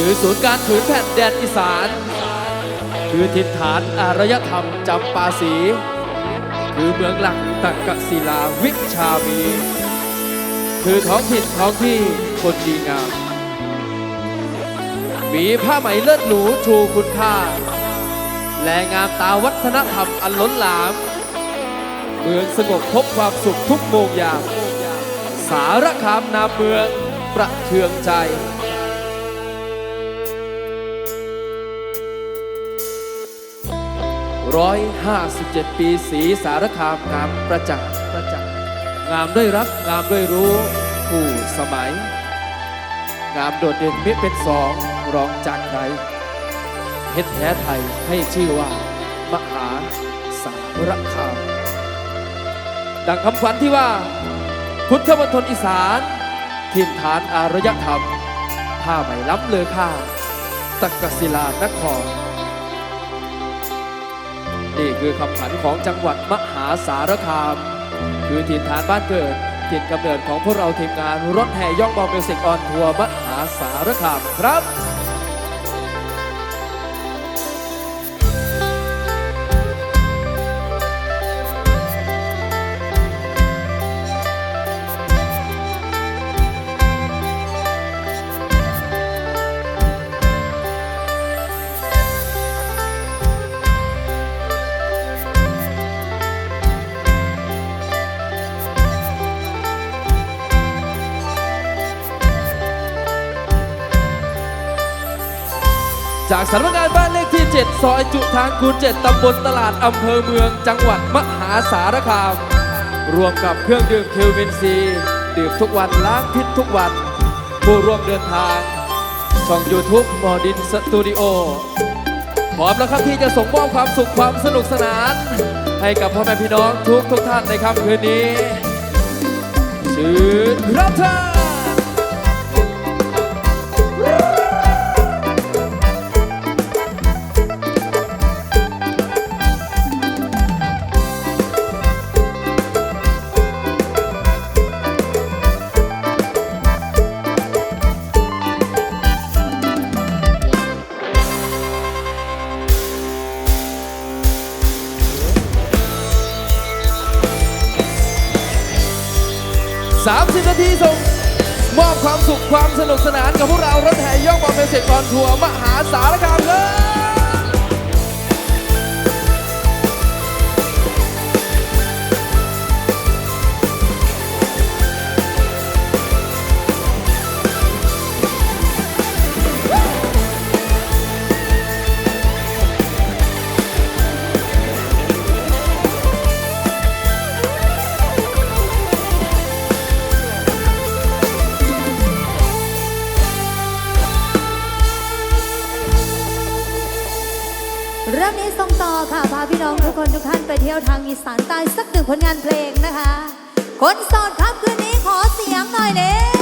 คือศูนย์การผืนแผ่นแดนอีสาน คือถิ่นฐานอารยธรรมจำปาสี คือเมืองหลักตักกศิลาวิชามี คือท้องถิ่นท้องที่คนดีงาม มีผ้าไหมเลิศหรูชูคุณค่า และงามตาวัฒนธรรมอันล้นหลาม เมืองสงบพบความสุขทุกโมงยาม สารคามนามเมืองประเทืองใจ ร้อยห้าสิบเจ็ดปีสีสารคามงามประจักษ์ประจักษ์งามด้วยรักงามด้วยรู้คู่สมัย งามโดดเด่นมิเป็นสองรองจากใครเพชรแท้ไทยให้ชื่อว่า มหาสารคาม ดังคำขวัญที่ว่า พุทธมณฑลอีสานถิ่นฐานอารยธรรมผ้าไหมล้ำเลอค่าตักกศิลานคร นี่คือคำขวัญของจังหวัดมหาสารคาม คือถิ่นฐานบ้านเกิดถิ่นกำเนิดของพวกเราทีมงานรถแห่ย่องบอลมิวสิกออนทัวร์มหาสารคามครับ จากสำนักงานบ้านเลขที่ 7 ซอยจุทางคูณ7ตำบลตลาดอำเภอเมืองจังหวัดมหาสารคาม รวมกับเครื่องดื่มเคลวินซี ดื่มทุกวันล้างพิษทุกวัน ผู้ร่วมเดินทาง ช่อง YouTube มอดินสตูดิโอพร้อมแล้วครับที่จะส่งมอบความสุขความสนุกสนาน ให้กับพ่อแม่พี่น้องทุกทุกท่านในค่ำคืนนี้เชิญรับท่าน ความสุขความสนุกสนานกับพวกเรารถแห่ย่องบอลเพลเซกอนทัวร์มหาสารคามเลย ค่ะ พาพี่น้องทุกคนทุกท่านไปเที่ยวทางอีสานใต้สักหนึ่งผลงานเพลงนะคะ คนโสดครับคืนนี้ขอเสียงหน่อยเด้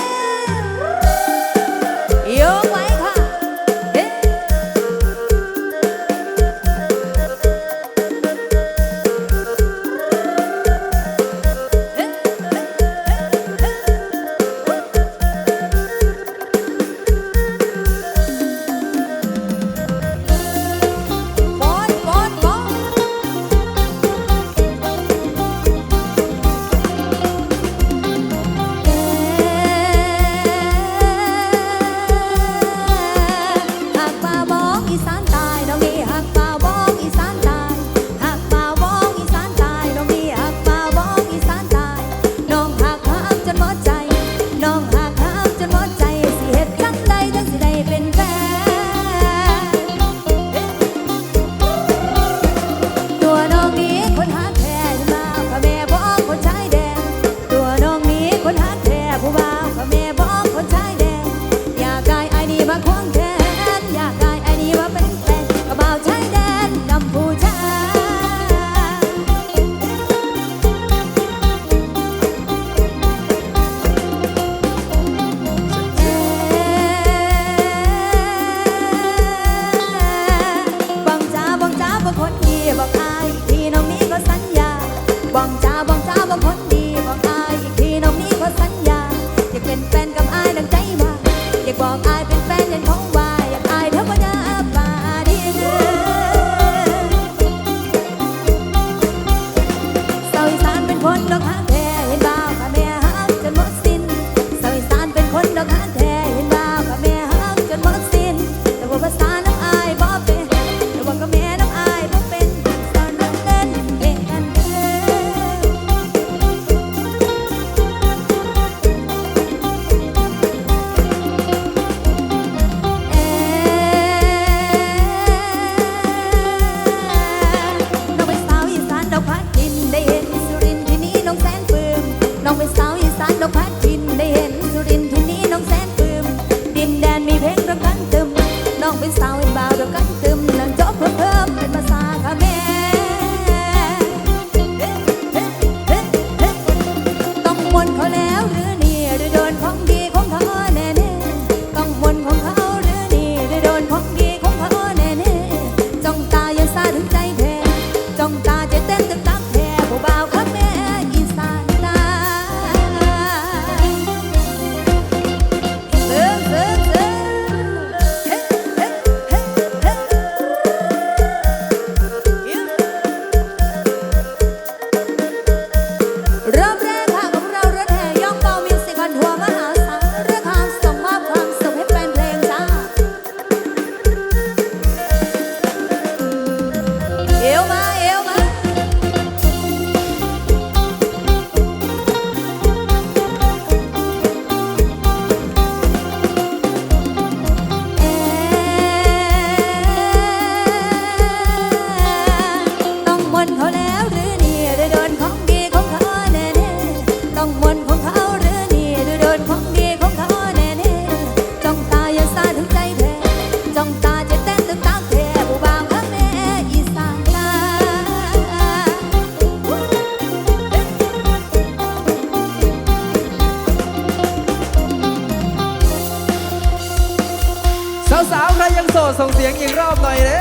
ยังโสดส่งเสียงอีกรอบหน่อยเด้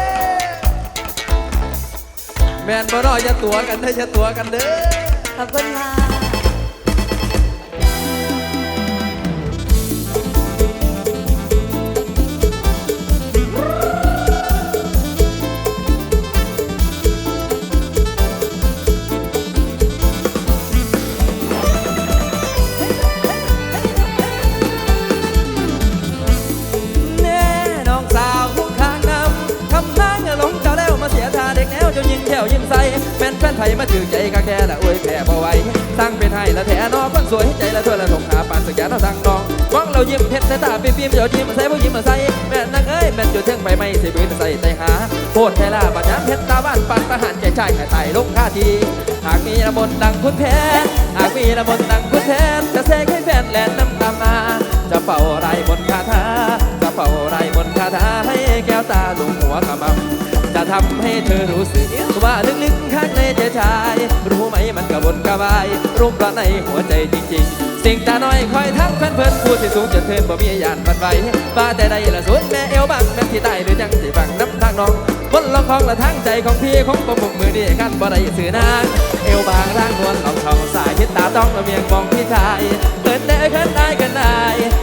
แมนบ่รออย่าตัวกันเด้ออย่าตัวกันเด้อขอบคุณค่ะ นวเจ้ายิงแถวยิ้มใสแฟนแฟนไทยมาถือใจกะแค่ละอวยแผ่บ่ไหวสร้างเป็นให้ละแถนอคนสวยให้ใจละทั่วละทงหาปานสักยาเราสั่งน้องมองเรายิ้มเพชรใส่ตาปิ๊มปิ๊มเดี๋ยวยิ้มใส่ผู้ยิ้มมาใส่แม่นางเอ้ยแม่นจุดเทิงใบไม้ใส่บืนใส่ใจหาโพดไทยลาบัดยามเพชรตาบ้านปานทหารแก่ชายแก่ไต่ลงท่าทีหากมีระมนดังคุณแทนหากมีระมนดังคุณแทนจะเสกให้แฟนแลนน้ำตามาจะเป่าไรมนคาถาจะเป่าไรมนคาถาให้แก้วตาลุงหัวขมำ ทำให้เธอรู้สึกว่าลึกๆข้างในใจชาย รู้ไหมมันกระวนกระวาย รูปร้อนในหัวใจจริงๆ สิ่งตาน้อยคอยทักเพื่อนเพื่อนพูดสิสูงจนเทินบ่มียานบันไหวป้าแต่ใดละสุดแม่เอวบังแม่ที่ใต้หรือยังสิบังน้ำทางน้องบนละครละทางใจของพี่ของประมุกมือนี่กันบ่ได้สื่อนางเอวบางร่างนวลหลอกทองสายคิดตาต้องละเมียงมองพี่ชายเกินเด้เกินได้เกินได้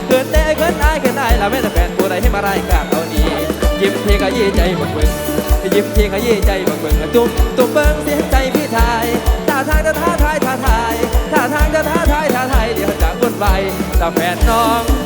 เกินเด้เกินได้เกินได้ละไม่แต่แฟนผู้ใดให้มารายการเอานี้ยิ้มทีก็ยี่ใจบักเบิ่ง ยิ้มทีก็ยี่ใจบักเบิ่งตุ้มตุ้มเบิ่งเสียใจพี่ทายท่าทางจะท้าทายท้าทายท่าทางจะท้าทายท้าทายเดี๋ยวจะวนไปตาแฟนน้อง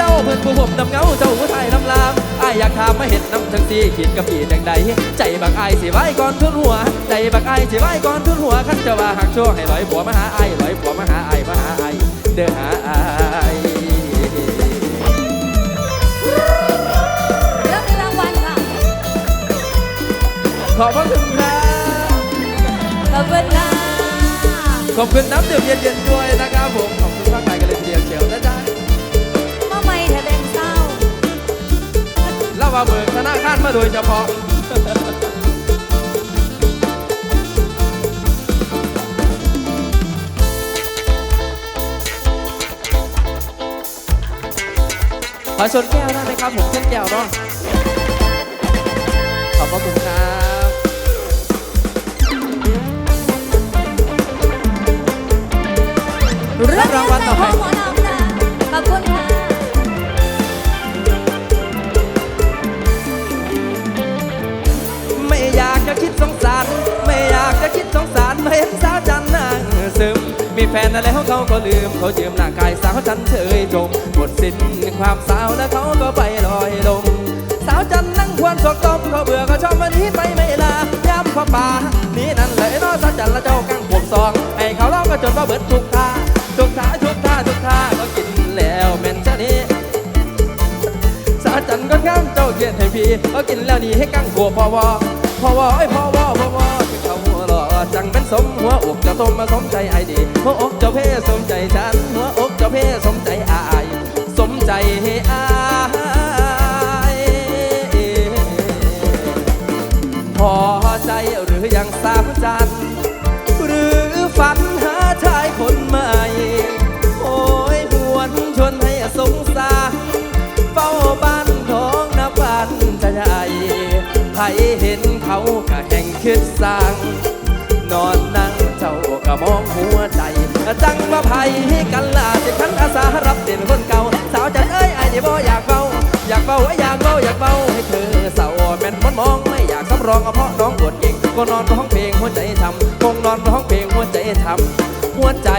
เจ้าเพื่อนผู้ผมนำเงาเจ้าผู้ไทยลำลามอายอยากถามมาเห็นน้ำทั้งสี่ขีดกับปีจังใดใจบักอายสิไว้ก่อนทุนหัว ใจบักอายสิไว้ก่อนทุนหัวขันจะว่าหักโชว์ให้ลอยผัวมาหาอายลอยผัวมาหาอายมาหาอายเด้อหาอายเรื่องรางวัลค่ะขอบพระคุณครับขอบคุณค่ะขอบคุณน้ำดื่มเย็นๆด้วยนะครับผมขอบคุณมากมายกันเลยทีเดียวเชียวนะจ๊ะ ว่าเบิกธนาคารมาโดยเฉพาะขอชนแก้วได้ไหมครับผมเช่นแก้วเนาะขอบพระคุณครับรับรางวัลต่อไป แฟนแล้วเขาก็ลืมเขายืมร่างกายสาวจันเฉยจมหมดสิ้นความสาวแล้วเขาก็ไปลอยลมสาวจันนั่งควนศกตมเขาเบื่อเขาชอบวันนี้ไปไม่ลาย้ำเข้าป่านี่นั่นเลยนอสาวจันและเจ้ากังขวบซองให้เขาร้องก็จนว่าเบิดทุกท่าทุกท่าทุกท่าทุกท่าก็กินแล้วแม่นชะนี้สาวจันก็งามเจ้าเกียรติให้พี่ก็กินแล้วนี่ให้กังขัวพอวอพอวอไอ้พอวอพอวอ จังเป็นสมหัวอกเจะต้มมาสมใจไอดีหัวอกเจ้าเพ่สมใจฉันหัวอกเจ้าเพ่สมใจอายสมใจให้อายพอใจหรือยังสามจันหรือฝันหาชายคนใหม่โอ้ยหวนชวนให้สงสารเฝ้าบ้านท้องนับวันจะใหญ่ใครเห็นเขาก็แห่งคิดสร้าง หัวใจจังว่าไผกันล่ะสิขันอาสารับเด่นคนเก่า สาวจันเอ้ยไอ้นี่บ่อยากเบาอยากเบาอยากเบาอยากเบาให้เธอเศร้าแม่นมันมองไม่อยากสำรองเพราะน้องปวดเองก็นอนร้องเพลงหัวใจทำคงนอนร้องเพลงหัวใจทำหัวใจ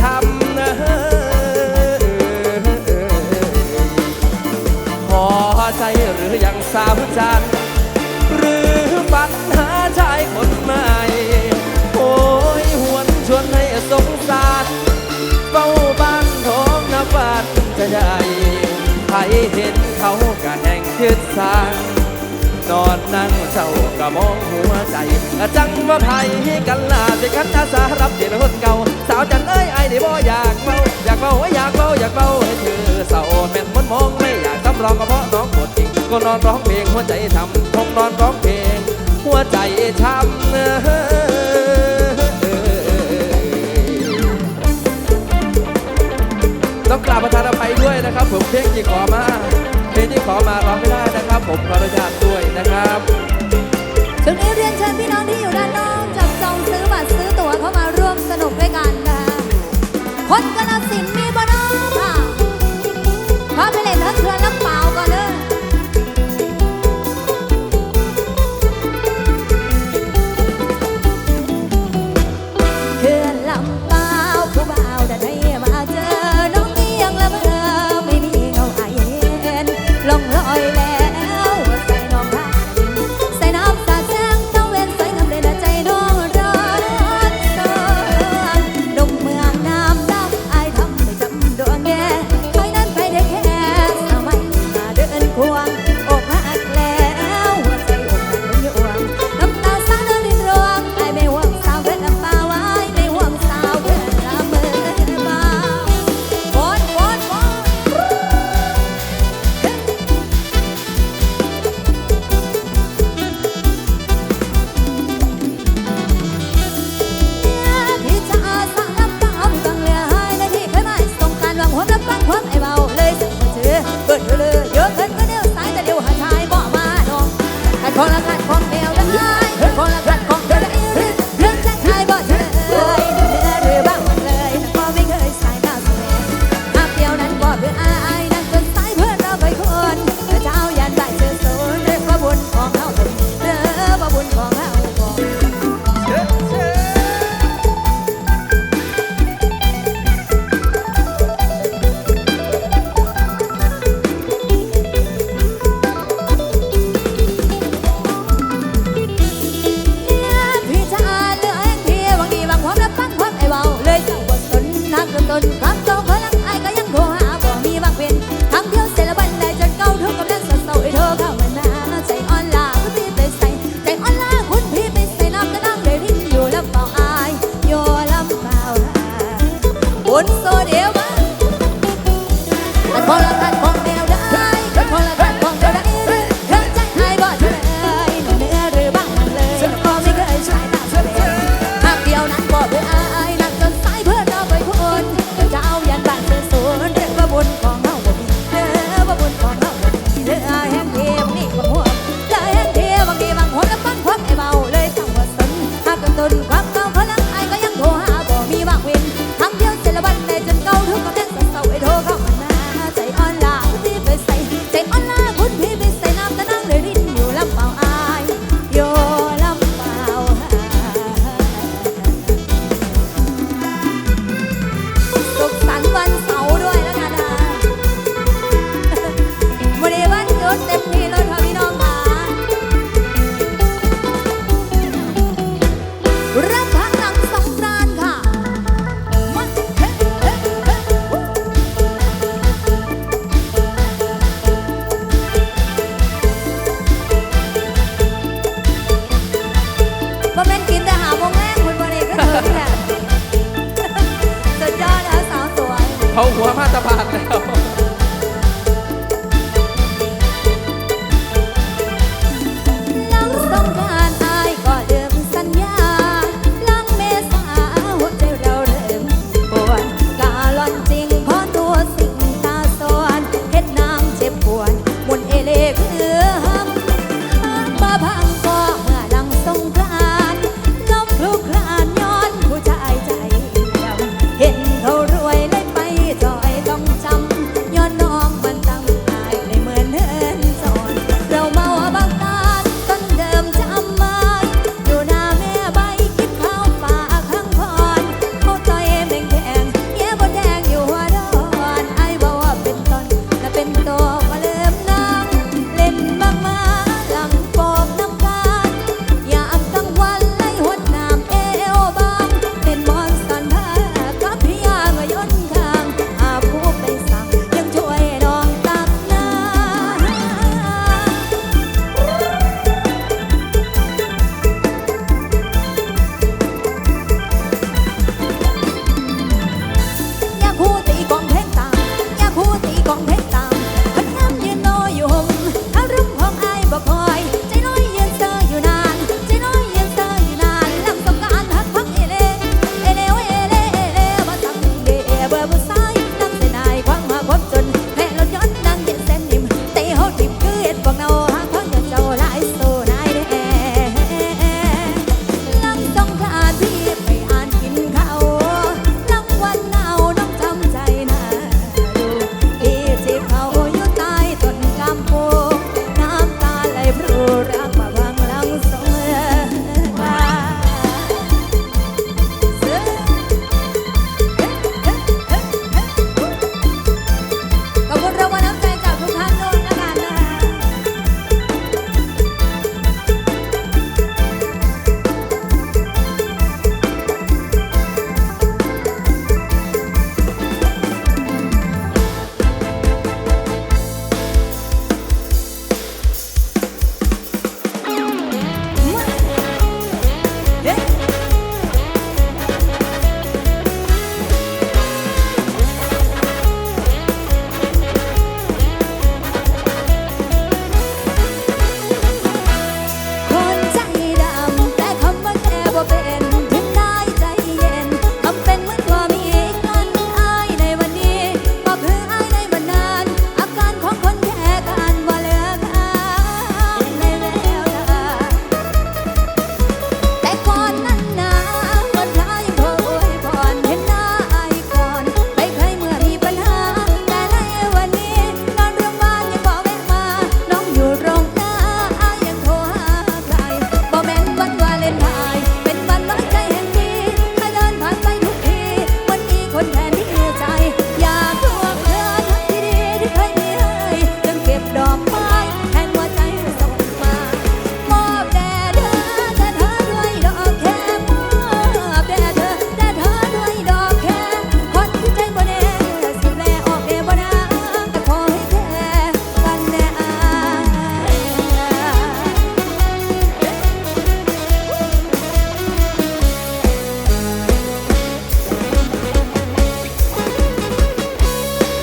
ช้ำนะพอใจหรือยังสาวจัน ฝันจะใหญ่ใครเห็นเขาก็แห่งคิดสางนอนนั่งเศร้าก็มองหัวใจจังว่าไผกันล่ะสิกันอาสารับเด่นคนเก่า สาวจันเอ้ยไอ้นี่บ่อยากเมาอยากเมาอยากเมาอยากเมาให้เธอเศร้าแม่นมนมองไม่อยากสำรองก็เพราะน้องปวดจริงก็นอนร้องเพลงหัวใจทำคงนอนร้องเพลง หัวใจช้ำ ต้องกราบประธานอภัยด้วยนะครับ ผมเพลงที่ขอมาเพลงที่ขอมาร้องไม่ได้นะครับ ผมขออนุญาตด้วยนะครับช่วงนี้เรียนเชิญพี่น้องที่อยู่ด้านนอกจับจองซื้อบัตรซื้อตั๋วเข้ามาร่วมสนุกด้วยกันนะคะคนกาลสินมี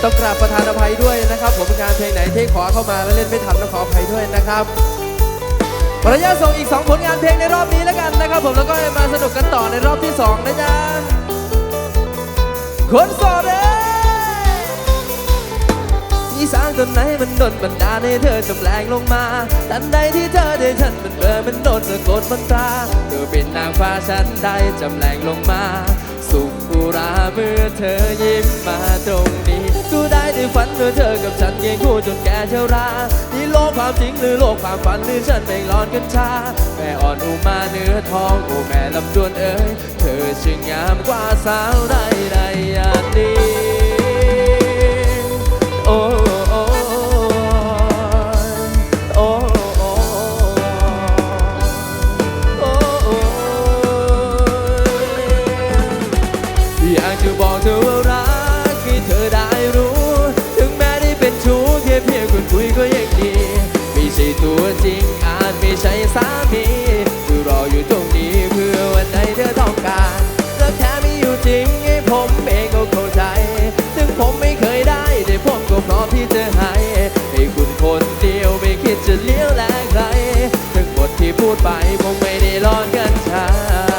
ต้องกราบประธานอภัยด้วยนะครับ ผมงานเพลงไหนที่ขอเข้ามาแล้วเล่นไม่ทันต้องขออภัยด้วยนะครับขออนุาส่งอีก 2 ผลงานเพลงในรอบนี้แล้วกันนะครับ ผมแล้วก็มาสนุกกันต่อในรอบที่ 2 นะจ๊ะคนสอดเอ้ที่สางตนไหนมันโดนบันดาลให้เธอจำแรงลงมา ทันใดที่เธอได้ฉันมันเบอร์มันโดนสะกดมันตราเธอเป็นนางฟ้าฉันได้จำแรงลงมา สุขุราเมื่อเธอยิ้มมาตรงนี้ ในฝันเมื่อเธอกับฉันเกงคู่จนแก่เชรานี่โลกความจริงหรือโลกความฝันหรือฉันไองร้อนกันชา แม่อ่อนอุมาเนื้อทองโอแม่ลำดวนเอ๋ยเธอช่างงามกว่าสาวใดใดอย่างนี้ เธอให้ให้คุณคนเดียวไม่คิดจะเลี้ยวแลใคร ทั้งหมดที่พูดไปคงไม่ได้รอดกันช้า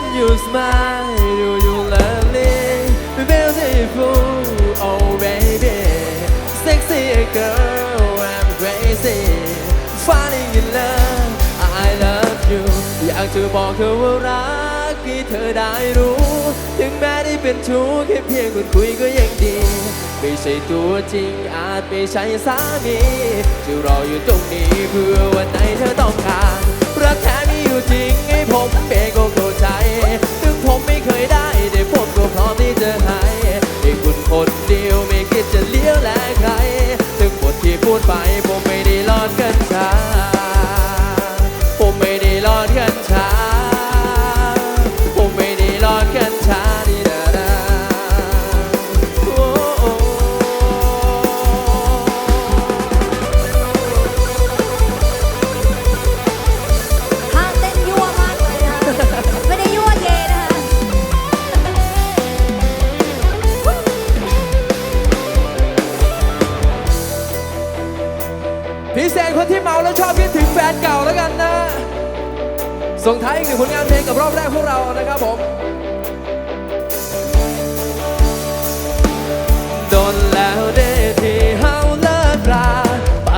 When you smile do you lovely beautiful oh baby sexy girl I'm crazy falling in love I love you อยากจะบอกเธอว่ารักที่เธอได้รู้ ถึงแม้ได้เป็นชู้แค่เพียงคุณคุยก็ยังดี ไม่ใช่ตัวจริงอาจไม่ใช่สามีจะรออยู่ตรงนี้เพื่อวันไหนเธอต้องการ อยู่จริงให้ผมเองก็เข้าใจ ถึงผมไม่เคยได้แต่ผมก็พร้อมที่จะให้ให้คุณคนเดียวไม่คิดจะเลี้ยวแลใคร ถึงบทที่พูดไปผมไม่ได้รอดกันช้า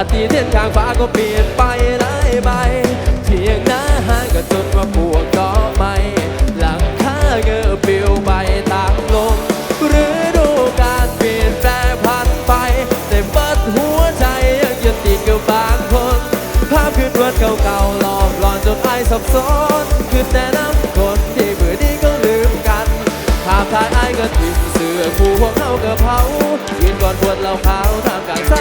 ปาฏิเทียนทางฟ้าก็เปลี่ยนไปหลายใบเพียงหน้าห้างก็จนว่าปวกก็ไม่หลังคาเงือปลิวไปตามลมหรือดูการเปลี่ยนแปลงพันไป แต่บิดหัวใจยังยึดติดกับบางคนภาพคืนวันเก่าๆหลอกหลอนจนไอายสับสนคือแต่น้ำคนที่เบื่อดีก็ลืมกันภาพถ่ายไอ้ายก็ทิ้งเสื้อคู่พวกเขาก็เผายืนก่อนปวดเหล้าขาวทำกลาง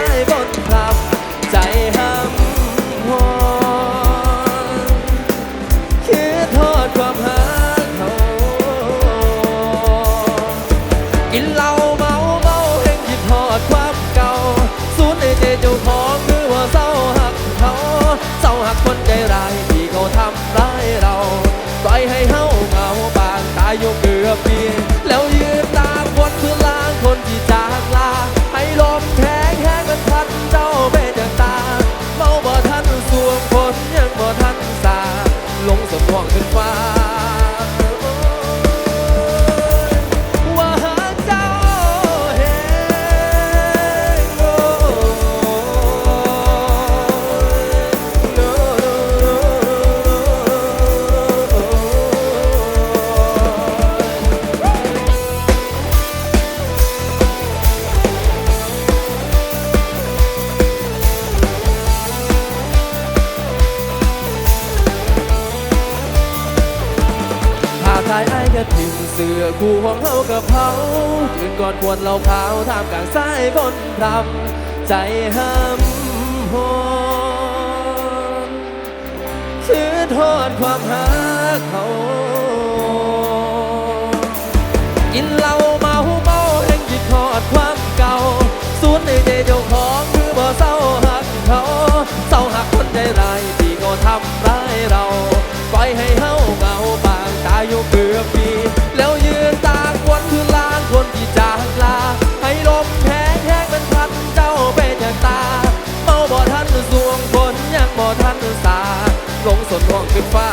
อคู่ของเขากับเผายืนก่อดควรเราขาวท่ามกลางสายบนพรำใจห้ำหอนชื่อโทษความหาเขากินเหล้าเมาเมาแห่งจิตทอดความเก่าสูญในใจเจ้าของคือบ่เศร้าหักเขาเศร้าหักคนใจร้ายที่ก็ทำร้ายเรา ปล่อยให้เฮาเหงาบางตายอยู่เกือบ ลมแห้งแห้งมันพัดเจ้าไปจากตาเมาบ่ทันสวงฝนยังบ่ทันสาลงสนห่วงขึ้นฟ้า